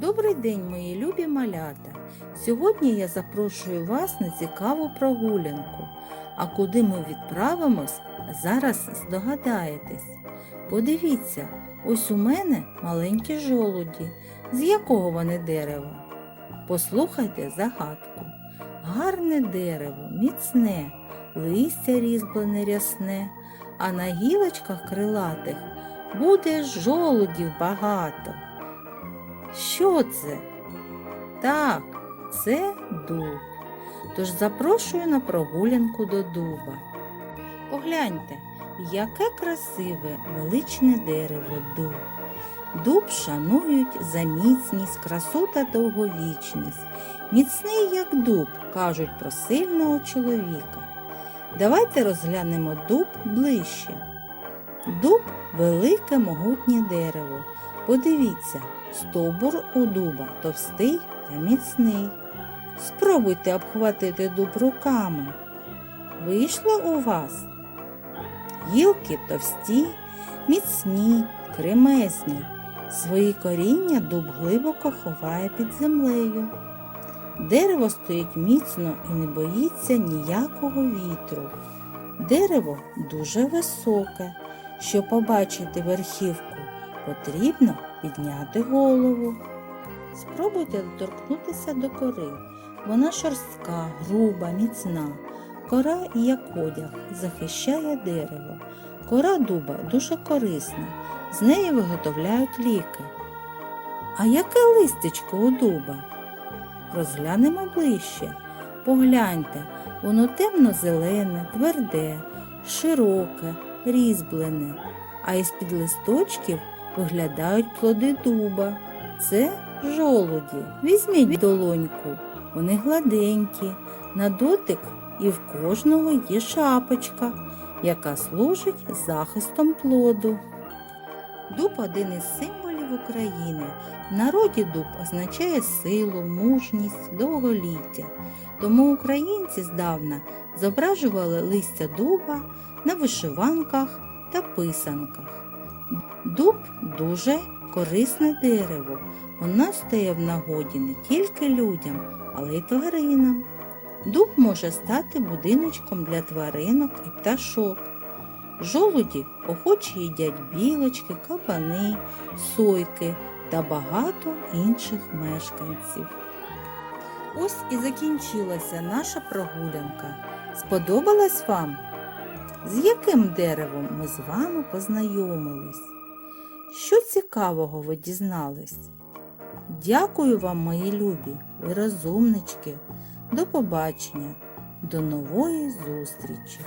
Добрий день, мої любі малята! Сьогодні я запрошую вас на цікаву прогулянку. А куди ми відправимось, зараз здогадаєтесь. Подивіться, ось у мене маленькі жолуді. З якого вони дерева? Послухайте загадку. Гарне дерево, міцне, листя різьблене рясне, а на гілочках крилатих буде жолудів багато. Що це? Так, це дуб. Тож запрошую на прогулянку до дуба. Погляньте, яке красиве величне дерево дуб. Дуб шанують за міцність, красу та довговічність. Міцний, як дуб, кажуть про сильного чоловіка. Давайте розглянемо дуб ближче. Дуб велике могутнє дерево. Подивіться, стовбур у дуба товстий та міцний. Спробуйте обхватити дуб руками. Вийшло у вас? Гілки товсті, міцні, кремезні. Свої коріння дуб глибоко ховає під землею. Дерево стоїть міцно і не боїться ніякого вітру. Дерево дуже високе. Щоб побачити верхівку, потрібно підняти голову. Спробуйте доторкнутися до кори. Вона шорстка, груба, міцна. Кора, як одяг, захищає дерево. Кора дуба дуже корисна, з неї виготовляють ліки. А яке листечко у дуба? Розглянемо ближче. Погляньте, воно темно-зелене, тверде, широке, різьблене, а із-під листочків виглядають плоди дуба. Це жолуді. Візьміть долоньку. Вони гладенькі, на дотик і в кожного є шапочка, яка служить захистом плоду. Дуб один із символів України. В народі дуб означає силу, мужність, довголіття. Тому українці здавна зображували листя дуба на вишиванках та писанках. Дуб дуже корисне дерево. Воно стає в нагоді не тільки людям, але й тваринам. Дуб може стати будиночком для тваринок і пташок. Жолуді охоче їдять білочки, кабани, сойки та багато інших мешканців. Ось і закінчилася наша прогулянка. Сподобалась вам? З яким деревом ми з вами познайомились? Що цікавого ви дізнались? Дякую вам, мої любі, ви розумнички. До побачення, до нової зустрічі!